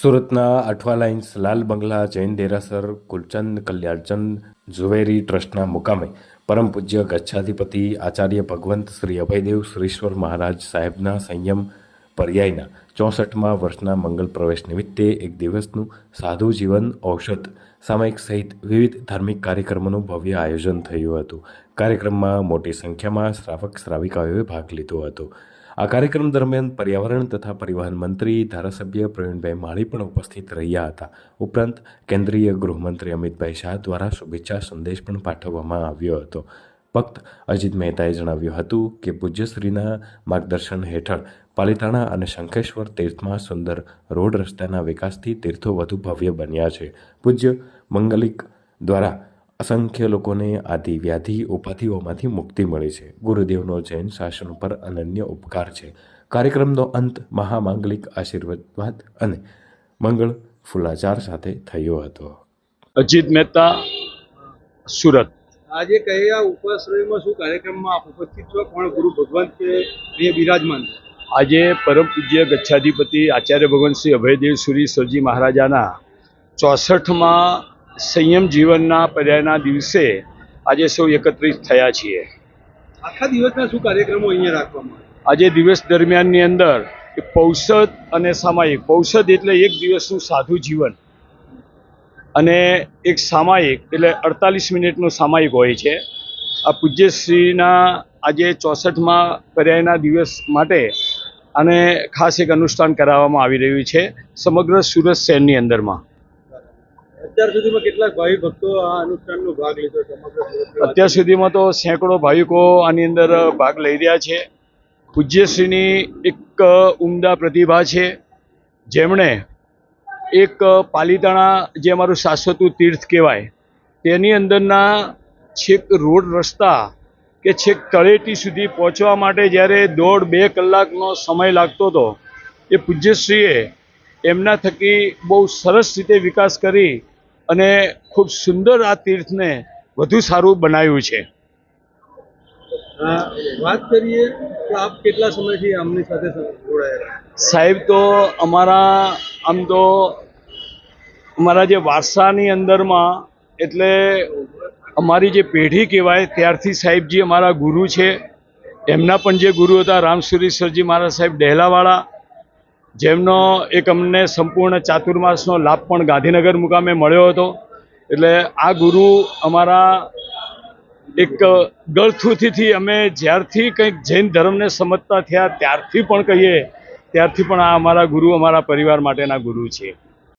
સુરતના અઠવા લાઇન્સ, લાલ બંગલા, જૈન દેરાસર, કુલચંદ, કલ્યાણચંદ, ઝુવેરી ટ્રસ્ટના મુકામે પરમ પૂજ્ય ગચ્છાધિપતિ આચાર્ય ભગવંત શ્રી અભયદેવ, શ્રીશ્વર મહારાજ સાહેબના સંયમ પર્યાયના ચોસઠમા વર્ષના મંગલ પ્રવેશ નિમિત્તે એક દિવસનું સાધુ જીવન ઔષધ સામાયિક સહિત વિવિધ ધાર્મિક કાર્યક્રમોનું ભવ્ય આયોજન થયું હતું. કાર્યક્રમમાં મોટી સંખ્યામાં શ્રાવક, શ્રાવિકાઓએ ભાગ લીધો હતો. આ કાર્યક્રમ દરમિયાન પર્યાવરણ તથા પરિવહન મંત્રી, ધારાસભ્ય પ્રવીણભાઈ માળી પણ ઉપસ્થિત રહ્યા હતા. ઉપરાંત કેન્દ્રીય ગૃહમંત્રી અમિતભાઈ શાહ દ્વારા શુભેચ્છા સંદેશ પણ પાઠવવામાં આવ્યો હતો. ભક્ત અજીત મહેતાએ જણાવ્યું હતું કે પૂજ્યશ્રીના માર્ગદર્શન હેઠળ પાલિતાણા અને શંખેશ્વર તીર્થમાં સુંદર રોડ રસ્તાના વિકાસથી તીર્થો વધુ ભવ્ય બન્યા છે. પૂજ્ય મંગલિક દ્વારા અસંખ્ય લોકોને આદિ વ્યાધિ ઉપાધિઓમાંથી મુક્તિ મળી છે. ગુરુદેવનો જૈન શાસન ઉપર અનન્ય ઉપકાર છે. કાર્યક્રમનો અંત મહામાંગલિક આશીર્વાદ અને મંગળ ફૂલાચાર સાથે થયો હતો. અજીત મહેતા સુરત. આજે કયા ઉપાશ્રયમાં શું કાર્યક્રમમાં આપ ઉપસ્થિત છો? કોણ ગુરુ ભગવાન કે અહીંયા બિરાજમાન આજે પરમ પૂજ્ય ગચ્છાધિપતિ આચાર્ય ભગવાન શ્રી અભયદેવ સુરી સરજી મહારાજાના ચોસઠમાં સંયમ જીવનના પર્યાયના દિવસે આજે સૌ એકત્રિત થયા છીએ. આખા દિવસના શું કાર્યક્રમો અહીંયા રાખવામાં આજે દિવસ દરમિયાનની અંદર પૌષધ પૌષદ અને સામાયિક પૌષદ એટલે એક દિવસનું સાધુ જીવન. અને એક સામાયિક એટલે અડતાલીસ મિનિટનું સામાયિક હોય છે. આ પૂજ્યશ્રીના આજે ચોસઠમાં પર્યાયના દિવસ માટે અને ખાસ એક અનુષ્ઠાન કરાવવામાં આવી રહ્યું છે સમગ્ર સુરત શહેરની અંદરમાં. અત્યાર સુધીમાં કેટલાક ભાવિ ભક્તો આ અનુષ્ઠાનનો ભાગ લીધો સમગ્ર અત્યાર સુધીમાં તો સેંકડો ભાવિકો આની અંદર ભાગ લઈ રહ્યા છે. પૂજ્યશ્રીની એક ઉમદા પ્રતિભા છે. જેમણે એક પાલિતાણા જે અમારું શાશ્વતું તીર્થ કહેવાય, તેની અંદરના છેક રોડ રસ્તા કે છેક તળેટી સુધી પહોંચવા માટે જ્યારે દોઢ બે કલાકનો સમય લાગતો હતો, એ પૂજ્યશ્રીએ એમના થકી બહુ સરસ રીતે વિકાસ કરી અને ખૂબ સુંદર આ તીર્થને વધુ સારું બનાવ્યું છે. વાત કરીએ તો આપ કેટલા સમયથી આમની સાથે જોડાયેલા? સાહેબ તો અમારા આમ તો અમારા જે વારસાની અંદરમાં એટલે અમારી જે પેઢી કહેવાય ત્યારથી સાહેબજી અમારા ગુરુ છે. એમના પણ જે ગુરુ હતા રામસુરીશ્વરજી મહારાજ સાહેબ ડહેલાવાળા જેમનો એક અમને સંપૂર્ણ ચાતુર્માસનો લાભ પણ ગાંધીનગર મુકામે મળ્યો હતો. એટલે આ ગુરુ અમારા એક ગળથુથીથી અમે જ્યારથી કંઈક જૈન ધર્મને સમજતા થયા ત્યારથી પણ કહીએ, ત્યારથી પણ આ અમારા ગુરુ અમારા પરિવાર માટેના ગુરુ છે